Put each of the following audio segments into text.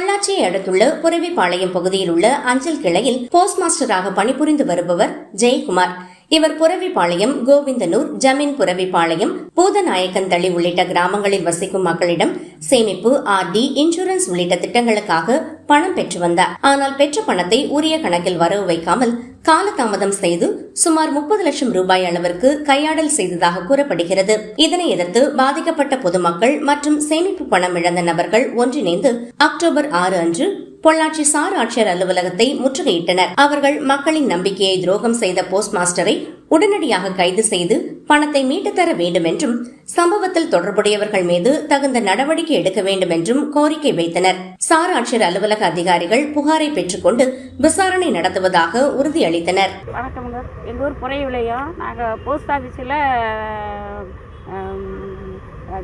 பொள்ளாச்சியை அடுத்துள்ள புரவிப்பாளையம் பகுதியில் உள்ள அஞ்சல் கிளையில் போஸ்ட் மாஸ்டராக பணிபுரிந்து வருபவர் ஜெயக்குமார். இவர் புரவிப்பாளையம் கோவிந்தனூர் ஜமீன் புரவிப்பாளையம் பூதநாயக்கந்தளி உள்ளிட்ட கிராமங்களில் வசிக்கும் மக்களிடம் சேமிப்பு ஆர்டி இன்சூரன்ஸ் உள்ளிட்ட திட்டங்களுக்காக பணம் பெற்று வந்தார். ஆனால் பெற்ற பணத்தை உரிய கணக்கில் வரவு வைக்காமல் காலதாமதம் செய்து சுமார் முப்பது லட்சம் ரூபாய் அளவிற்கு கையாடல் செய்ததாக கூறப்படுகிறது. இதனை எதிர்த்து பாதிக்கப்பட்ட பொதுமக்கள் மற்றும் சேமிப்பு பணம் இழந்த நபர்கள் ஒன்றிணைந்து அக்டோபர் ஆறு அன்று பொள்ளாச்சி சார் ஆட்சியர் அலுவலகத்தை முற்றுகையிட்டனர். அவர்கள் மக்களின் நம்பிக்கையை துரோகம் செய்த போஸ்ட் மாஸ்டரை உடனடியாக கைது செய்து பணத்தை மீட்டு தர வேண்டும் என்றும் சம்பவத்தில் தொடர்புடையவர்கள் மீது தகுந்த நடவடிக்கை எடுக்க வேண்டும் என்றும் கோரிக்கை வைத்தனர். சார் ஆட்சியர் அலுவலக அதிகாரிகள் புகாரை பெற்றுக்கொண்டு விசாரணை நடத்துவதாக உறுதியளித்தனர். வணக்கம்ங்க எங்கள் ஊர் புறையுலையும் நாங்கள் போஸ்ட் ஆஃபீஸில்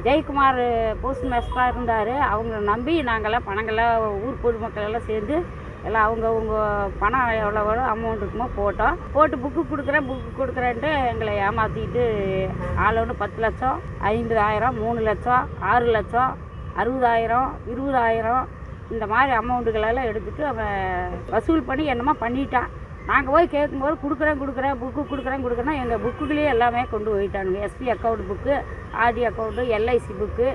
ஜெயக்குமார் போஸ்ட் மாஸ்டராக இருந்தார். அவங்கள நம்பி நாங்கள்லாம் பணங்கள்லாம் ஊர் பொதுமக்கள் எல்லாம் சேர்ந்து எல்லாம் அவங்க அவங்க பணம் எவ்வளோ வரும் அமௌண்ட் இருக்குமோ போட்டோம். போட்டு புக்கு கொடுக்குறேன் புக்கு கொடுக்குறேன்ட்டு எங்களை ஏமாற்றிட்டு ஆள் ஒன்று பத்து லட்சம் ஐம்பதாயிரம் மூணு லட்சம் ஆறு லட்சம் அறுபதாயிரம் இருபதாயிரம் இந்த மாதிரி அமௌண்ட்டுகளெல்லாம் எடுத்துகிட்டு அவன் வசூல் பண்ணி என்னமோ பண்ணிட்டான். நாங்கள் போய் கேட்கும்போது கொடுக்குறேன் கொடுக்குறேன் புக்கு கொடுக்குறேன் கொடுக்குறேன் எங்கள் புக்குகளே எல்லாமே கொண்டு போயிட்டானுங்க. SB account book RD account LIC book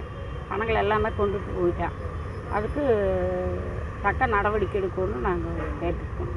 பணங்கள் எல்லாமே கொண்டுட்டு போயிட்டான். அதுக்கு தக்க நடவடிக்கை எடுக்கணும்னு நாங்கள் கேட்டுருக்கோம்